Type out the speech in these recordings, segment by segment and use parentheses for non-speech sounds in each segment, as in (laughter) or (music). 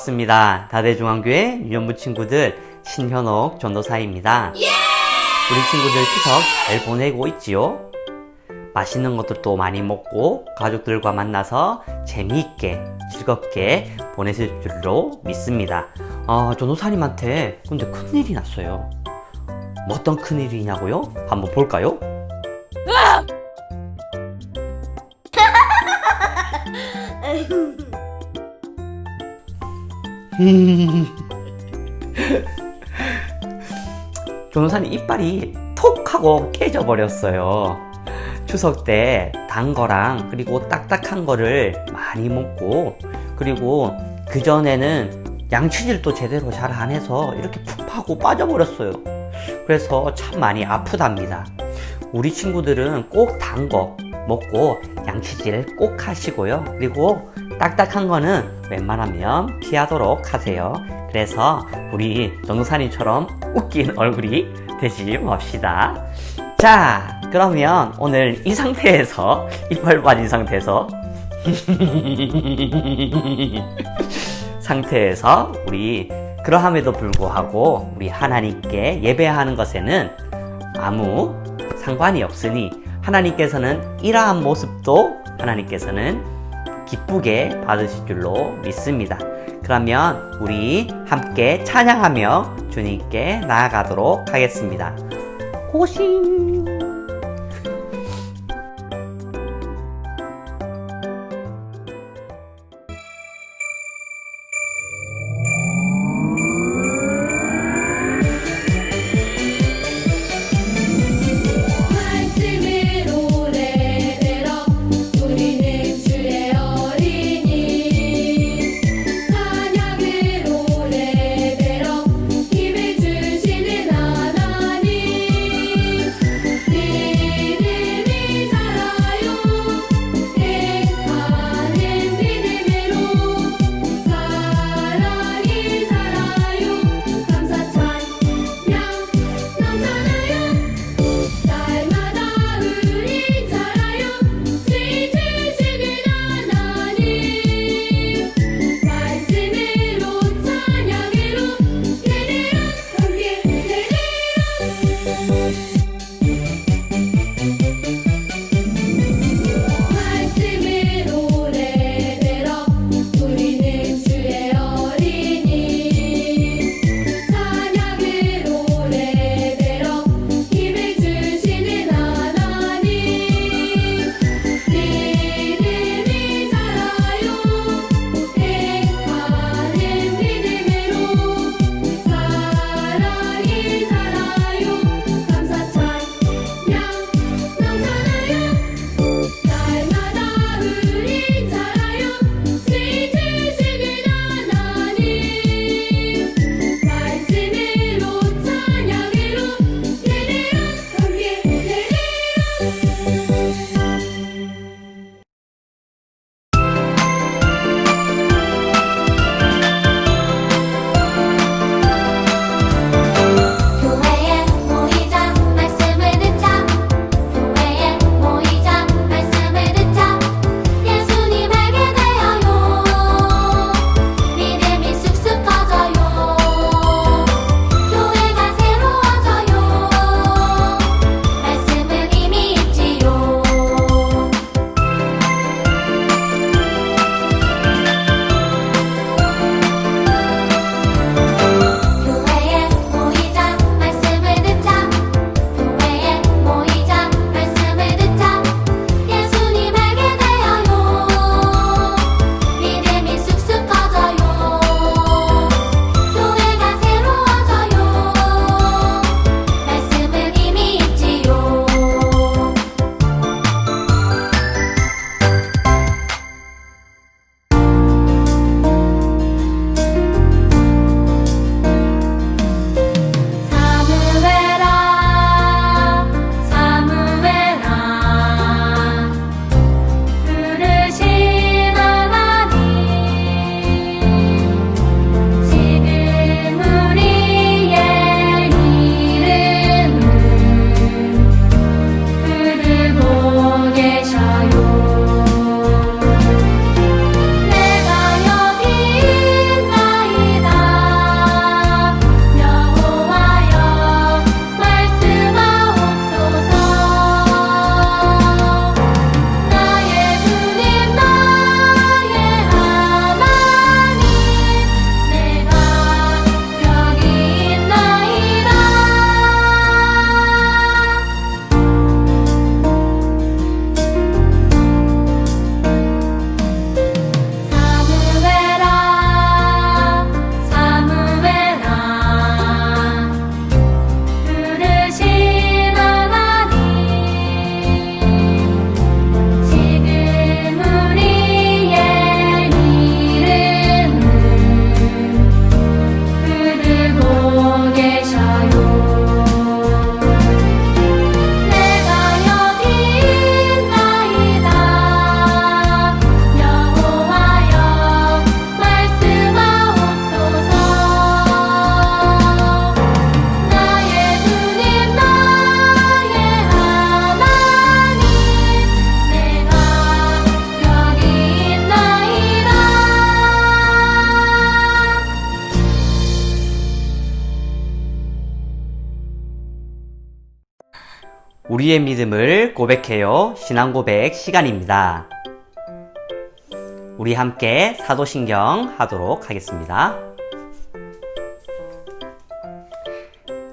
반갑습니다. 다대중앙교회 유년부 친구들 신현옥 전도사입니다. 우리 친구들 추석 잘 보내고 있지요? 맛있는 것들도 많이 먹고 가족들과 만나서 재미있게 즐겁게 보내실 줄로 믿습니다. 아, 전도사님한테 근데 큰일이 났어요. 뭐 어떤 큰일이냐고요? 한번 볼까요? (laughs) 변호사님 이빨이 톡 하고 깨져 버렸어요. 추석 때 단 거랑 그리고 딱딱한 거를 많이 먹고 그리고 그 전에는 양치질도 제대로 잘 안 해서 이렇게 푹 파고 빠져버렸어요. 그래서 참 많이 아프답니다. 우리 친구들은 꼭 단 거 먹고 양치질 꼭 하시고요. 그리고 딱딱한 거는 웬만하면 피하도록 하세요. 그래서 우리 정사님처럼 웃긴 얼굴이 되지 맙시다. 자, 그러면 오늘 이 상태에서 이빨 빠진 상태에서 (laughs) 상태에서 우리 그러함에도 불구하고 우리 하나님께 예배하는 것에는 아무 상관이 없으니 하나님께서는 이러한 모습도 하나님께서는 기쁘게 받으실 줄로 믿습니다. 그러면 우리 함께 찬양하며 주님께 나아가도록 하겠습니다. 고싱! 우리의 믿음을 고백해요. 신앙 고백 시간입니다. 우리 함께 사도신경 하도록 하겠습니다.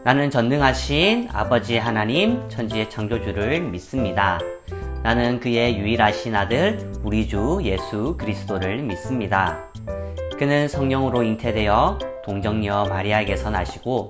나는 전능하신 아버지 하나님 천지의 창조주를 믿습니다. 나는 그의 유일하신 아들 우리 주 예수 그리스도를 믿습니다. 그는 성령으로 잉태되어 동정녀 마리아에게서 나시고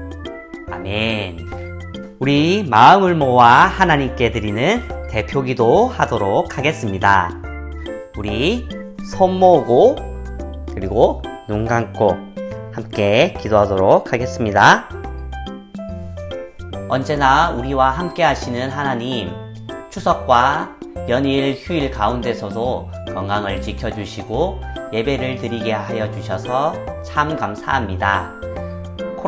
아멘. 우리 마음을 모아 하나님께 드리는 대표 기도 하도록 하겠습니다. 우리 손 모으고 그리고 눈 감고 함께 기도하도록 하겠습니다. 언제나 우리와 함께 하시는 하나님, 추석과 연일 휴일 가운데서도 건강을 지켜주시고 예배를 드리게 하여 주셔서 참 감사합니다.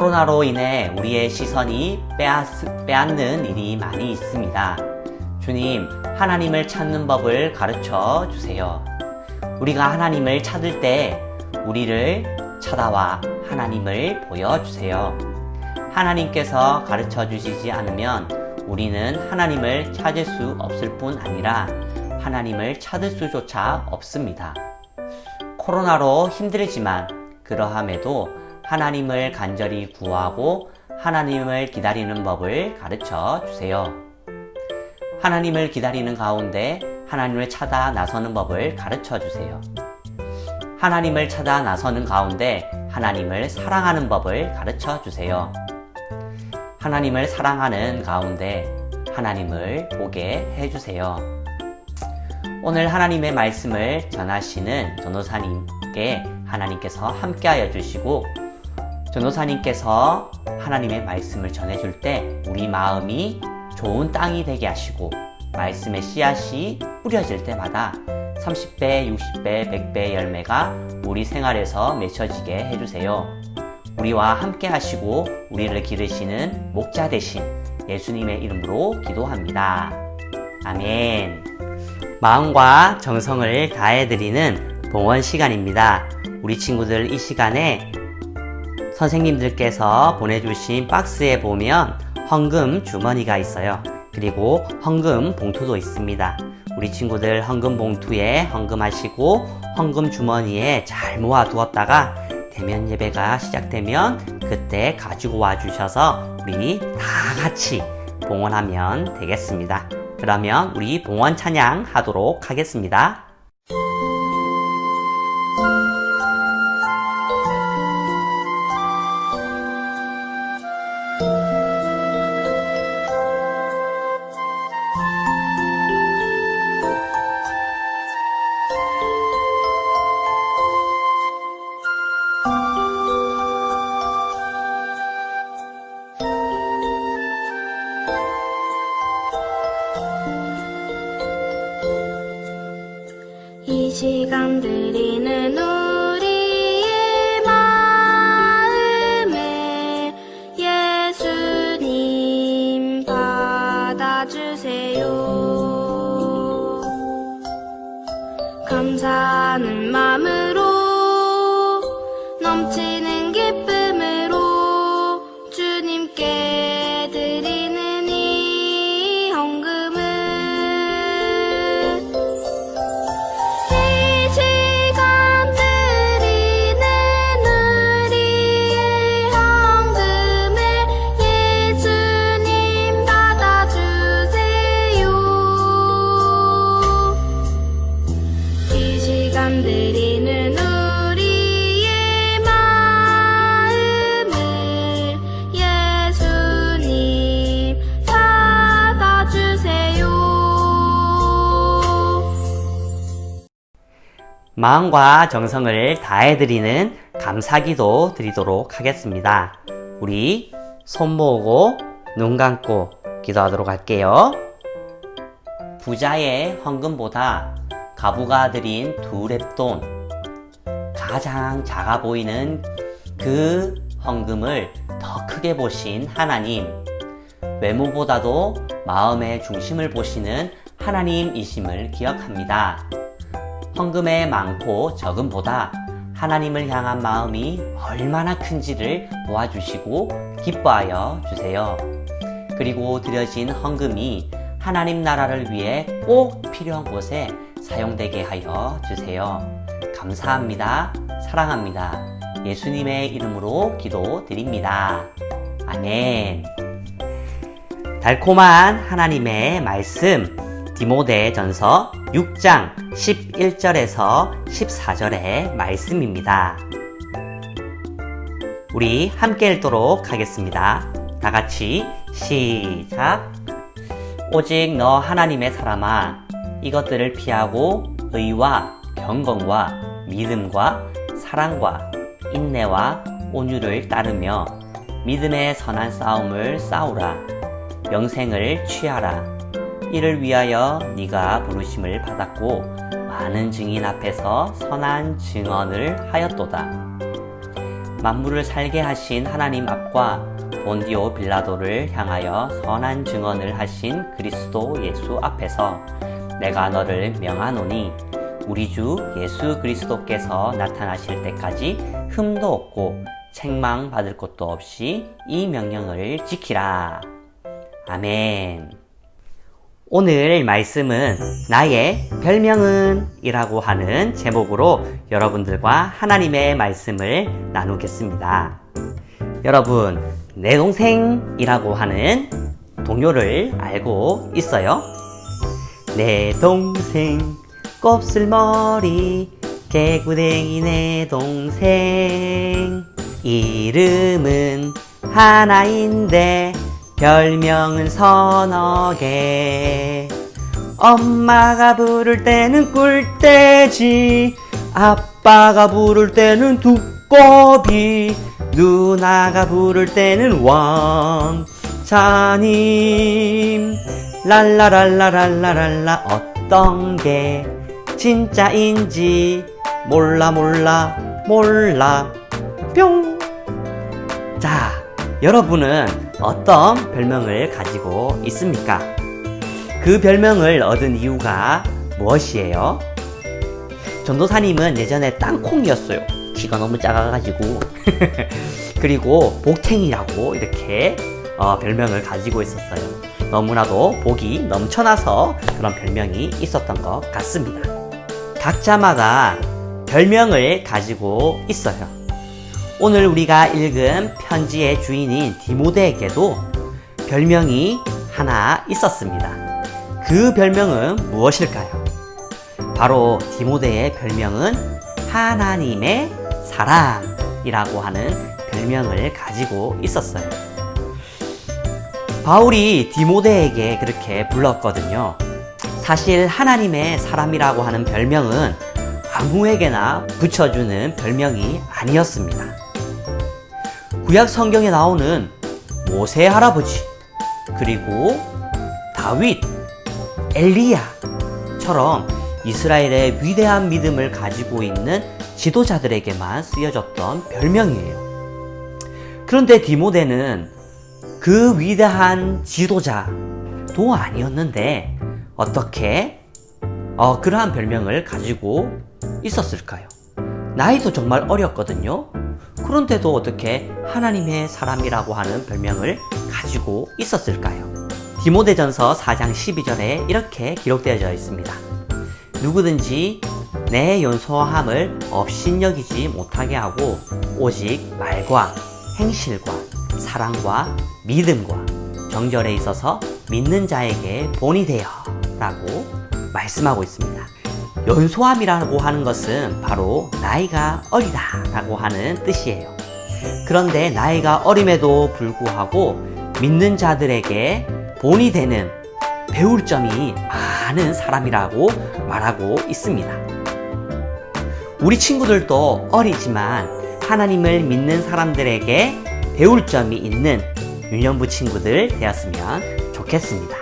코로나로 인해 우리의 시선이 빼앗, 빼앗는 일이 많이 있습니다. 주님, 하나님을 찾는 법을 가르쳐 주세요. 우리가 하나님을 찾을 때 우리를 찾아와 하나님을 보여주세요. 하나님께서 가르쳐 주시지 않으면 우리는 하나님을 찾을 수 없을 뿐 아니라 하나님을 찾을 수조차 없습니다. 코로나로 힘들지만 그러함에도 하나님을 간절히 구하고 하나님을 기다리는 법을 가르쳐 주세요. 하나님을 기다리는 가운데 하나님을 찾아 나서는 법을 가르쳐 주세요. 하나님을 찾아 나서는 가운데 하나님을 사랑하는 법을 가르쳐 주세요. 하나님을 사랑하는 가운데 하나님을 보게 해주세요. 오늘 하나님의 말씀을 전하시는 전도사님께 하나님께서 함께하여 주시고 전도사님께서 하나님의 말씀을 전해줄 때 우리 마음이 좋은 땅이 되게 하시고 말씀의 씨앗이 뿌려질 때마다 30배, 60배, 100배 열매가 우리 생활에서 맺혀지게 해주세요. 우리와 함께 하시고 우리를 기르시는 목자 되신 예수님의 이름으로 기도합니다. 아멘. 마음과 정성을 다해드리는 봉헌 시간입니다. 우리 친구들 이 시간에 선생님들께서 보내주신 박스에 보면 헌금 주머니가 있어요. 그리고 헌금 봉투도 있습니다. 우리 친구들 헌금 봉투에 헌금하시고 헌금 주머니에 잘 모아 두었다가 대면 예배가 시작되면 그때 가지고 와 주셔서 우리 다 같이 봉헌하면 되겠습니다. 그러면 우리 봉헌 찬양 하도록 하겠습니다. 이 시간 드리는 마음과 정성을 다해드리는 감사기도 드리도록 하겠습니다. 우리 손 모으고 눈 감고 기도하도록 할게요. 부자의 헌금보다 가부가 드린 두 랩돈 가장 작아 보이는 그 헌금을 더 크게 보신 하나님 외모보다도 마음의 중심을 보시는 하나님이심을 기억합니다. 헌금의 많고 적음보다 하나님을 향한 마음이 얼마나 큰지를 도와주시고 기뻐하여 주세요. 그리고 드려진 헌금이 하나님 나라를 위해 꼭 필요한 곳에 사용되게 하여 주세요. 감사합니다. 사랑합니다. 예수님의 이름으로 기도 드립니다. 아멘. 달콤한 하나님의 말씀 디모데 전서 6장 11절에서 14절의 말씀입니다. 우리 함께 읽도록 하겠습니다. 다 같이 시작. 오직 너 하나님의 사람아 이것들을 피하고 의와 경건과 믿음과 사랑과 인내와 온유를 따르며 믿음의 선한 싸움을 싸우라 영생을 취하라 이를 위하여 네가 부르심을 받았고 많은 증인 앞에서 선한 증언을 하였도다 만물을 살게 하신 하나님 앞과 본디오 빌라도를 향하여 선한 증언을 하신 그리스도 예수 앞에서 내가 너를 명하노니 우리 주 예수 그리스도께서 나타나실 때까지 흠도 없고 책망 받을 것도 없이 이 명령을 지키라. 아멘. 오늘 말씀은 나의 별명은 이라고 하는 제목으로 여러분들과 하나님의 말씀을 나누겠습니다. 여러분, 내 동생이라고 하는 동요를 알고 있어요? 내 동생, 곱슬머리, 개구댕이 내 동생. 이름은 하나인데 별명은 서너 개. 엄마가 부를 때는 꿀돼지, 아빠가 부를 때는 두꺼비, 누나가 부를 때는 왕자님. 랄라랄라랄라랄라 어떤 게 진짜인지 몰라 몰라 몰라 뿅. 자, 여러분은 어떤 별명을 가지고 있습니까? 그 별명을 얻은 이유가 무엇이에요? 전도사님은 예전에 땅콩이었어요. 키가 너무 작아가지고. (laughs) 그리고 복탱이라고 이렇게 어, 별명을 가지고 있었어요. 너무나도 복이 넘쳐나서 그런 별명이 있었던 것 같습니다. 각 자마다 별명을 가지고 있어요. 오늘 우리가 읽은 편지의 주인인 디모데에게도 별명이 하나 있었습니다. 그 별명은 무엇일까요? 바로 디모데의 별명은 하나님의 사랑이라고 하는 별명을 가지고 있었어요. 바울이 디모데에게 그렇게 불렀거든요. 사실 하나님의 사람이라고 하는 별명은 아무에게나 붙여주는 별명이 아니었습니다. 구약 성경에 나오는 모세 할아버지, 그리고 다윗, 엘리야처럼 이스라엘의 위대한 믿음을 가지고 있는 지도자들에게만 쓰여졌던 별명이에요. 그런데 디모데는 그 위대한 지도자도 아니었는데 어떻게 어, 그러한 별명을 가지고 있었을까요? 나이도 정말 어렸거든요. 그런데도 어떻게 하나님의 사람이라고 하는 별명을 가지고 있었을까요? 디모데전서 4장 12절에 이렇게 기록되어져 있습니다. 누구든지 내 연소함을 업신여기지 못하게 하고 오직 말과 행실과 사랑과 믿음과 정절에 있어서 믿는 자에게 본이 되어 라고 말씀하고 있습니다. 연소함이라고 하는 것은 바로 나이가 어리다 라고 하는 뜻이에요. 그런데 나이가 어림에도 불구하고 믿는 자들에게 본이 되는 배울 점이 많은 사람이라고 말하고 있습니다. 우리 친구들도 어리지만 하나님을 믿는 사람들에게 배울 점이 있는 유년부 친구들 되었으면 좋겠습니다.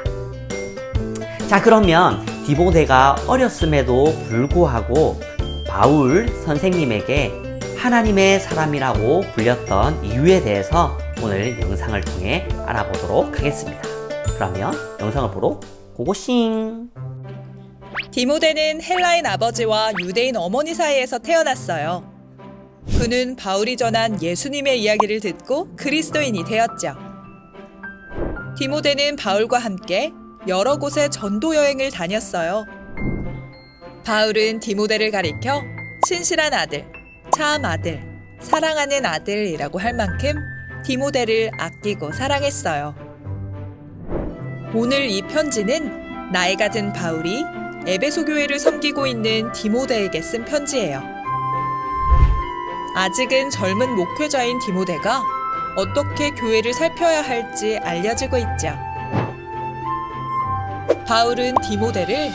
자, 그러면 디모데가 어렸음에도 불구하고 바울 선생님에게 하나님의 사람이라고 불렸던 이유에 대해서 오늘 영상을 통해 알아보도록 하겠습니다. 그러면 영상을 보러 고고싱! 디모데는 헬라인 아버지와 유대인 어머니 사이에서 태어났어요. 그는 바울이 전한 예수님의 이야기를 듣고 그리스도인이 되었죠. 디모데는 바울과 함께 여러 곳에 전도 여행을 다녔어요. 바울은 디모데를 가리켜 신실한 아들, 참 아들, 사랑하는 아들이라고 할 만큼 디모데를 아끼고 사랑했어요. 오늘 이 편지는 나이가 든 바울이 에베소 교회를 섬기고 있는 디모데에게 쓴 편지예요. 아직은 젊은 목회자인 디모데가 어떻게 교회를 살펴야 할지 알려주고 있죠. 바울은 디모데를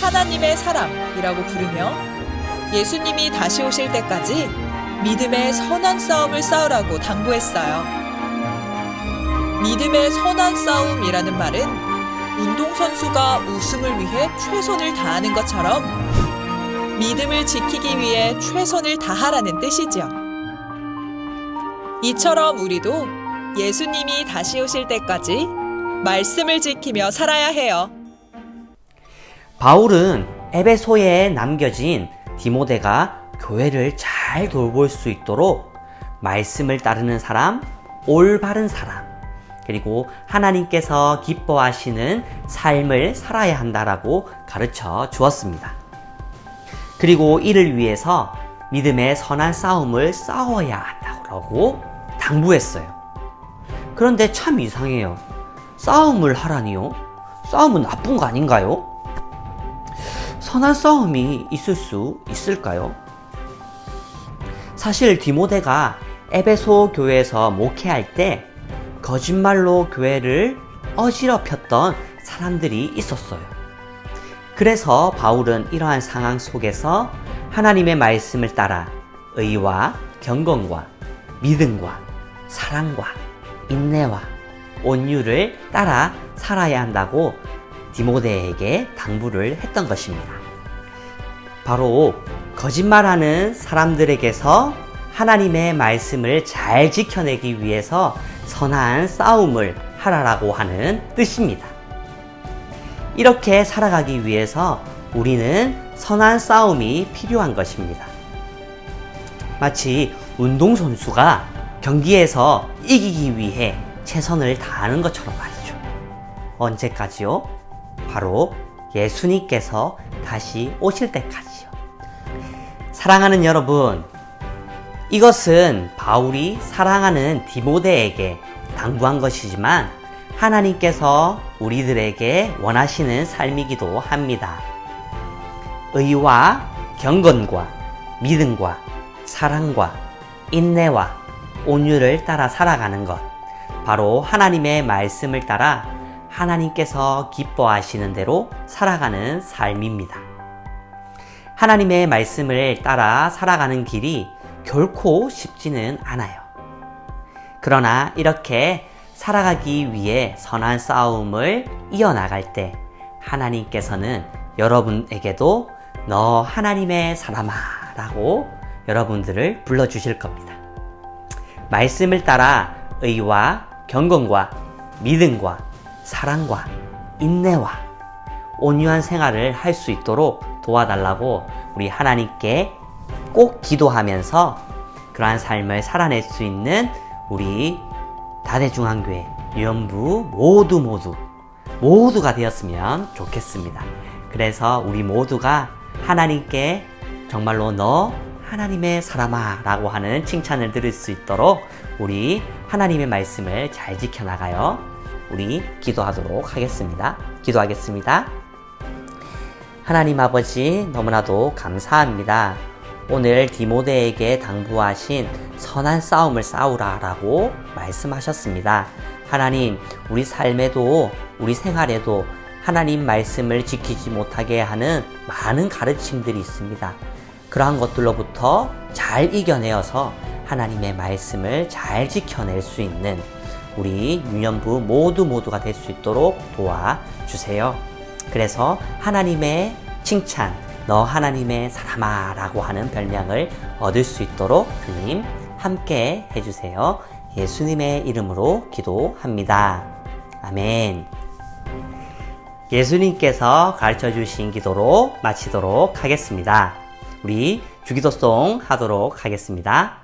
하나님의 사람이라고 부르며 예수님이 다시 오실 때까지 믿음의 선한 싸움을 싸우라고 당부했어요. 믿음의 선한 싸움이라는 말은 운동선수가 우승을 위해 최선을 다하는 것처럼 믿음을 지키기 위해 최선을 다하라는 뜻이죠. 이처럼 우리도 예수님이 다시 오실 때까지 말씀을 지키며 살아야 해요. 바울은 에베소에 남겨진 디모데가 교회를 잘 돌볼 수 있도록 말씀을 따르는 사람, 올바른 사람, 그리고 하나님께서 기뻐하시는 삶을 살아야 한다라고 가르쳐 주었습니다. 그리고 이를 위해서 믿음의 선한 싸움을 싸워야 한다고 당부했어요. 그런데 참 이상해요. 싸움을 하라니요? 싸움은 나쁜 거 아닌가요? 선한 싸움이 있을 수 있을까요? 사실 디모데가 에베소 교회에서 목회할 때 거짓말로 교회를 어지럽혔던 사람들이 있었어요. 그래서 바울은 이러한 상황 속에서 하나님의 말씀을 따라 의와 경건과 믿음과 사랑과 인내와 온유를 따라 살아야 한다고 디모데에게 당부를 했던 것입니다. 바로 거짓말하는 사람들에게서 하나님의 말씀을 잘 지켜내기 위해서 선한 싸움을 하라라고 하는 뜻입니다. 이렇게 살아가기 위해서 우리는 선한 싸움이 필요한 것입니다. 마치 운동선수가 경기에서 이기기 위해 최선을 다하는 것처럼 말이죠. 언제까지요? 바로 예수님께서 다시 오실 때까지요. 사랑하는 여러분, 이것은 바울이 사랑하는 디모데에게 당부한 것이지만 하나님께서 우리들에게 원하시는 삶이기도 합니다. 의와 경건과 믿음과 사랑과 인내와 온유를 따라 살아가는 것. 바로 하나님의 말씀을 따라 하나님께서 기뻐하시는 대로 살아가는 삶입니다. 하나님의 말씀을 따라 살아가는 길이 결코 쉽지는 않아요. 그러나 이렇게 살아가기 위해 선한 싸움을 이어나갈 때 하나님께서는 여러분에게도 너 하나님의 사람아 라고 여러분들을 불러주실 겁니다. 말씀을 따라 의와 경건과 믿음과 사랑과 인내와 온유한 생활을 할 수 있도록 도와달라고 우리 하나님께 꼭 기도하면서 그러한 삶을 살아낼 수 있는 우리 다대중앙교회 유연부 모두 모두 모두가 되었으면 좋겠습니다. 그래서 우리 모두가 하나님께 정말로 너 하나님의 사람아 라고 하는 칭찬을 들을 수 있도록 우리 하나님의 말씀을 잘 지켜나가요. 우리 기도하도록 하겠습니다. 기도하겠습니다. 하나님 아버지 너무나도 감사합니다. 오늘 디모데에게 당부하신 선한 싸움을 싸우라 라고 말씀하셨습니다. 하나님, 우리 삶에도 우리 생활에도 하나님 말씀을 지키지 못하게 하는 많은 가르침들이 있습니다. 그러한 것들로부터 잘 이겨내어서 하나님의 말씀을 잘 지켜낼 수 있는 우리 유년부 모두 모두가 될 수 있도록 도와주세요. 그래서 하나님의 칭찬, 너 하나님의 사람아 라고 하는 별명을 얻을 수 있도록 주님 함께 해주세요. 예수님의 이름으로 기도합니다. 아멘. 예수님께서 가르쳐 주신 기도로 마치도록 하겠습니다. 우리 주기도송 하도록 하겠습니다.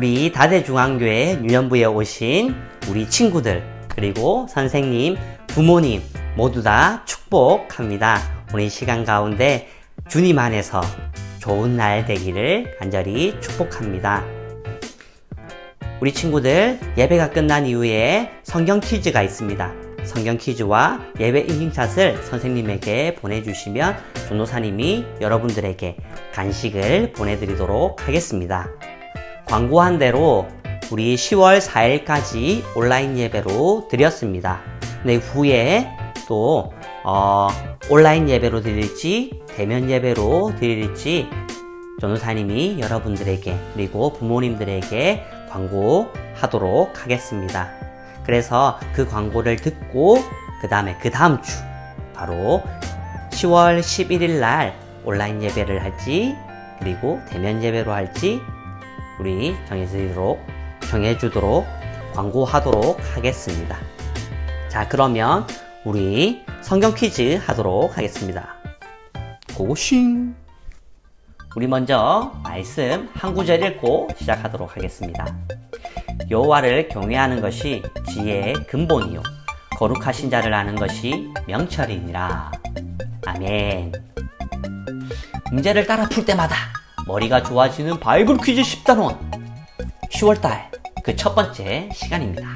우리 다대중앙교회 유년부에 오신 우리 친구들, 그리고 선생님, 부모님 모두 다 축복합니다. 오늘 이 시간 가운데 주님 안에서 좋은 날 되기를 간절히 축복합니다. 우리 친구들 예배가 끝난 이후에 성경 퀴즈가 있습니다. 성경 퀴즈와 예배 인증샷을 선생님에게 보내주시면 전도사님이 여러분들에게 간식을 보내드리도록 하겠습니다. 광고한 대로 우리 10월 4일까지 온라인 예배로 드렸습니다. 네, 후에 또 어, 온라인 예배로 드릴지 대면 예배로 드릴지 전도사님이 여러분들에게 그리고 부모님들에게 광고하도록 하겠습니다. 그래서 그 광고를 듣고 그 다음에 그 다음 주 바로 10월 11일 날 온라인 예배를 할지 그리고 대면 예배로 할지 우리 정해주도록 정해주도록 광고하도록 하겠습니다. 자 그러면 우리 성경 퀴즈 하도록 하겠습니다. 고고싱 우리 먼저 말씀 한 구절 읽고 시작하도록 하겠습니다. 여호와를 경외하는 것이 지혜의 근본이요 거룩하신 자를 아는 것이 명철이니라. 아멘. 문제를 따라 풀 때마다 머리가 좋아지는 바이블 퀴즈 10단원 10월달 그 첫 번째 시간입니다.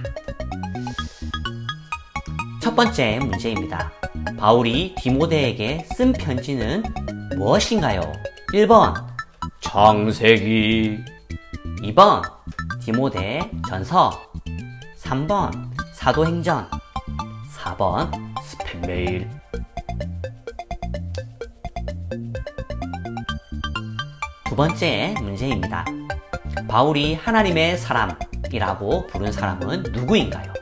첫 번째 문제입니다. 바울이 디모데에게 쓴 편지는 무엇인가요? 1번 창세기 2번 디모데 전서 3번 사도행전 4번 스팸메일 두 번째 문제입니다. 바울이 하나님의 사람이라고 부른 사람은 누구인가요?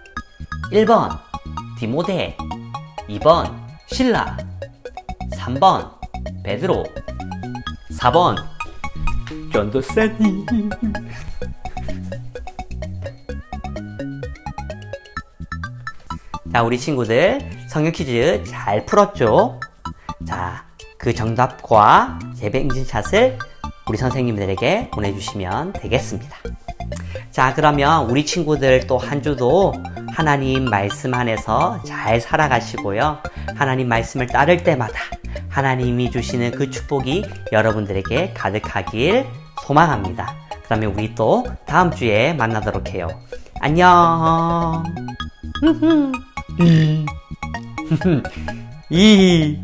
1번 디모데 2번 신라 3번 베드로 4번 전도사님 자 우리 친구들 성경 퀴즈 잘 풀었죠? 자 그 정답과 예배 인증샷을 우리 선생님들에게 보내주시면 되겠습니다. 자, 그러면 우리 친구들 또 한 주도 하나님 말씀 안에서 잘 살아가시고요. 하나님 말씀을 따를 때마다 하나님이 주시는 그 축복이 여러분들에게 가득하길 소망합니다. 그러면 우리 또 다음 주에 만나도록 해요. 안녕. (laughs) 이. (laughs) 이.